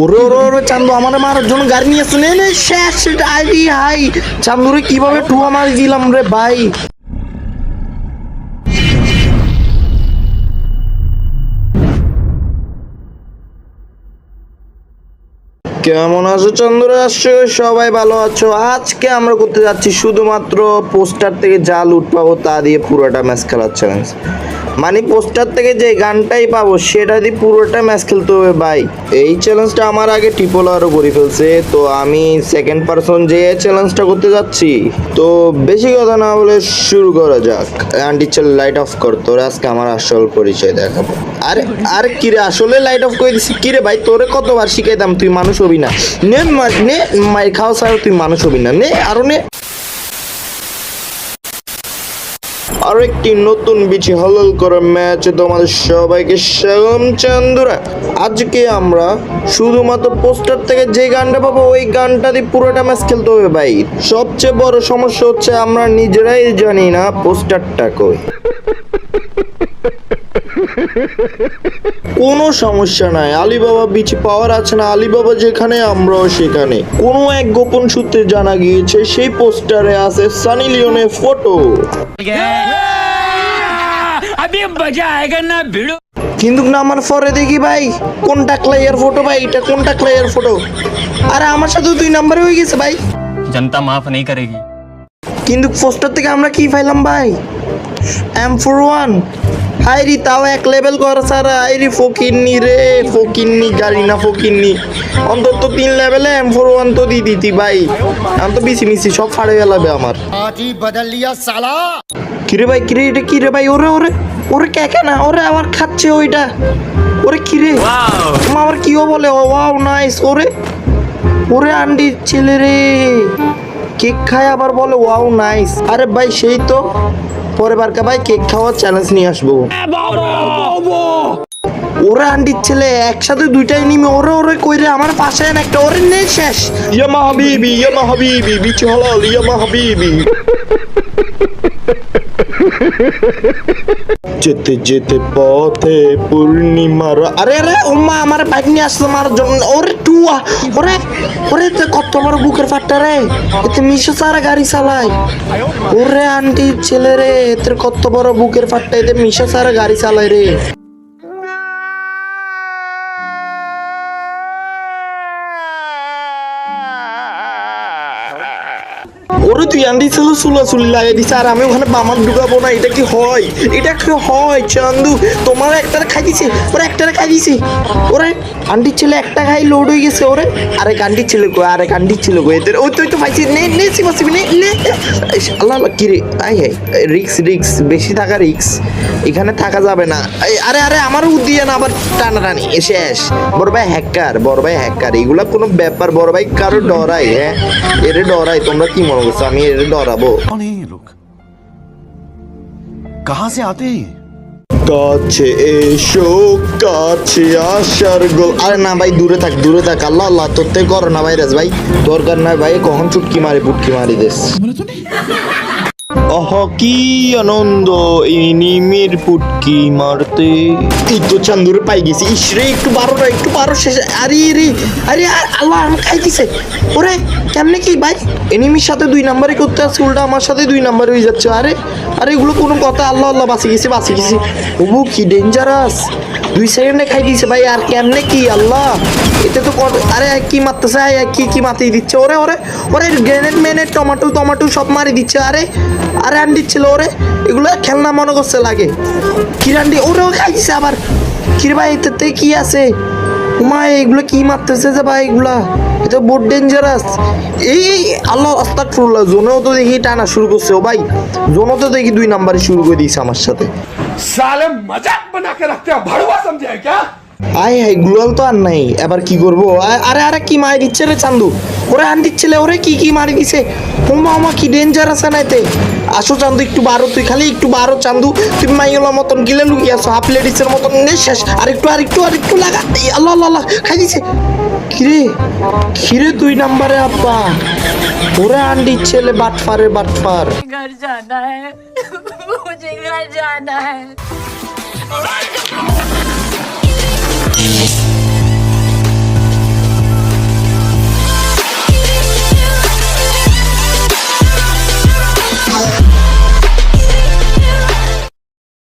ওরে ওরে ওরে, চান্দু, আমার মারার জন্য গাড়ি নিয়ে নে শেষ আইডি, হাই। চান্দুরে কীভাবে টু মারি দিলাম রে ভাই? কেমন আছো? চন্দ্র আসছো? সবাই ভালো আছো? আজকে আমরা করতে যাচ্ছি শুধুমাত্র পোস্টার থেকে যা লুট পাবো তা দিয়ে পুরোটা ম্যাচ খেলার চ্যালেঞ্জ মানে পোস্টার থেকে যে গানটাই পাবো, সেটা দিয়ে পুরোটা ম্যাচ খেলতে হবে ভাই। এই চ্যালেঞ্জটা আমার আগে টিপল আরও করে ফেলছে, তো আমি সেকেন্ড পারসন যে চ্যালেঞ্জটা করতে যাচ্ছি, তো বেশি কথা না বলে শুরু করা যাক। আন্টি চল লাইট অফ কর, তোর আজকে আমার আসল পরিচয় দেখাবো। আরে আরে কিরে আসলে লাইট অফ করে দিছি। কিরে ভাই, তোরে কতবার শিখাইতাম? তুই মানুষ হবি না। নে নে মাই খাওয়া ছাড়া তুই মানুষ হবি না। নে আরও নে। আরও একটি নতুন বিচি হলল করা ম্যাচে তোমাদের সবাইকে স্বাগতম চান্দুরা। আজকে আমরা শুধুমাত্র পোস্টার থেকে যে গানটা পাবো, ওই গানটা দিয়ে পুরোটা ম্যাচ খেলতে হবে ভাই। সবচেয়ে বড় সমস্যা হচ্ছে আমরা নিজেরাই জানি না পোস্টারটা কই। কোনো সমস্যা নাই। আলিবাবা বিচ পাওয়ার আছে না আলিবাবা যেখানে আমরাও সেখানে। কোনো এক গোপন সূত্রে জানা গিয়েছে সেই পোস্টারে আছে সানি লিওনের ফটো কিন্তু নামার পরে দেখি ভাই কোনটা ক্লাইয়ার ফটো ভাই এটা কোনটা ক্লাইয়ার ফটো আরে আমার সাথে দুই নাম্বারে হয়ে গেছে ভাই। জনতা মাফ নেই করেগি কিন্তু পোস্টার থেকে আমরা কি পাইলাম ভাই? এম ফোর ওয়ান আইরি তাও এক লেভেল করা ছাড়া। আইরি ফকিননি রে ফকিননি গাড়ি না ফকিননি। অন্তত তিন লেভেলে এম ফোর ওয়ান তো দিয়ে দিতি ভাই। আমি তো বিসি মিসি সব ফাড়ে গেলাবে আমার। সালা। কিরে ভাই কিরে এটা কিরে ভাই? ওরে ওরে ওরে কে না? ওরে আবার খাচ্ছে ওইটা। ওরে কিরে? আমার কিও বলে? ও ওয়াও নাইস ওরে ওরে আন্ডি ছেলে রে। কেক খায়, আবার বলে, ওয়াও, নাইস। আরে ভাই, সেই তো। পরে বারকা ভাই কেক খাওয়ার চ্যালেঞ্জ নিয়ে আসব। ওরা আন্টির ছেলে, একসাথে দুইটাই নিমে, ওরে ওরে কইরে, আমার পাশে একটা, ওরে নেই শেষ। ইয়ামা হাবিবি ইয়ামা হাবিবি বিচ হলাল ইয়ামা হাবিবি যেতে যেতে পথে পূর্ণিমার আরে আরে ওম্মা আমার বাইক নিয়ে আসতো আমার জন্য ওরে টুয়া, ওরে ওরে, তো কত বড় বুকের ফাটটা রে? এতে মিশো সারা গাড়ি চালায়। ওরে আন্টি, ছেলে রে, এতে কত বড় বুকের ফাটটা, এতে মিশো সারা গাড়ি চালায় রে। ওরে তুই আন্টি ছিল চুলা চুলি লাগিয়ে দিছে আর আমি ওখানে বামার ঢুকাবো না, এটা কি হয়? এটা কি হয়, চান্দু? তোমার একটারে খাই দিছে ওরে একটারে খাই দিছে। ওরে আন্টির ছেলে একটা খাই লোড হয়ে গেছে ওরে আরে আন্টির ছেলে কই আরে আন্টির ছেলে কই এদের ওই তো তো পাইছি, নে নে সিবা সিবি নে নে আল্লাহ আল্লাহ কি রে? আই হাই রিক্স রিক্স, বেশি থাকা রিক্স, এখানে থাকা যাবে না। আরে আরে আমারও দিয়ে না আবার টানাটানি শেষ। বড় ভাই হ্যাকার বড় ভাই হ্যাকার এগুলা কোনো ব্যাপার, বড় ভাই কারও ডরাই হ্যাঁ? এরে ডরাই তোমরা কি মনে করছ? আছে আমি লোক। কাহা সে আতে কাছে এসো কাছে আসার আরে না ভাই দূরে থাক দূরে থাক। আল্লাহ আল্লাহ তোর থেকে করো না ভাই। ভাই তোর না ভাই কখন চুটকি মারি পুটকি মারি দেশ। অহ, কি আনন্দ, এই নিমির পুটকি মারতে। এই তো চান্দুরে পাই গেছি। ইসরে একটু বারোটা একটু বারো শেষ। আরে রে আরে, আর আল্লাহ আমি খাই দিছে। ওরে, কেমনে কি, ভাই? এনিমির সাথে দুই নাম্বারে করতে আসছে, উল্টা আমার সাথে দুই নাম্বারে হয়ে যাচ্ছে। আরে আরে, এগুলো কোনো কথা, আল্লাহ আল্লাহ, বাঁচি গেছি বাঁচি গেছি। ওবু, কি ডেঞ্জারাস দুই সেকেন্ডে খাই দিয়েছে ভাই, আর কেমনে কি, আল্লাহ? এতে তো আরে কি মারতেছে কি কি মাতিয়ে দিচ্ছে? ওরে ওরে ওরে গ্রেনেড মেনেড টমাটো টমাটো সব মারি দিচ্ছে। আরে আর রান্ডি ছিল ওরে এগুলো খেলনা মনে করছে লাগে। কি রান্ডি ওরেও খাইছে আবার। কিরে ভাই এতে কি আছে? মা এগুলো কি মারতেছে যে ভাই এগুলা? এটা বহুত ডেঞ্জারাস এই আল্লাহ আস্তাক ফুল্লা জোনেও তো দেখি টানা শুরু করছে। ও ভাই জোনও তো দেখি দুই নাম্বারে শুরু করে দিয়েছে আমার সাথে। সালেম মজাক বানাকে রাখতে ভাড়ুয়া সমঝে কে? আয় হাই গুলাল তো আর নাই। এবার কি করব? আরে আরে কি মায়ের দিচ্ছে রে চান্দু? ওরে আন্টির ছেলে ওরে কি কি মারি দিছে? ও মামা কি ডেঞ্জার আছে না এতে আসো চান্দু, একটু বারো, তুই খালি একটু বারো চান্দু। তুমি মাইওলা মতন গিলে লুকিয়ে আসো হাফ লেডিসের মতন নে শেষ। আর একটু আর একটু আর একটু লাগা আল্লাহ আল্লাহ, খাই দিছে। কিরে? কিরে দুই নাম্বারে, আব্বা? ওরে আন্টির ছেলে বাটফারে, বাটফার। ঘর জানা হ্যাঁ ঘর জানা হ্যাঁ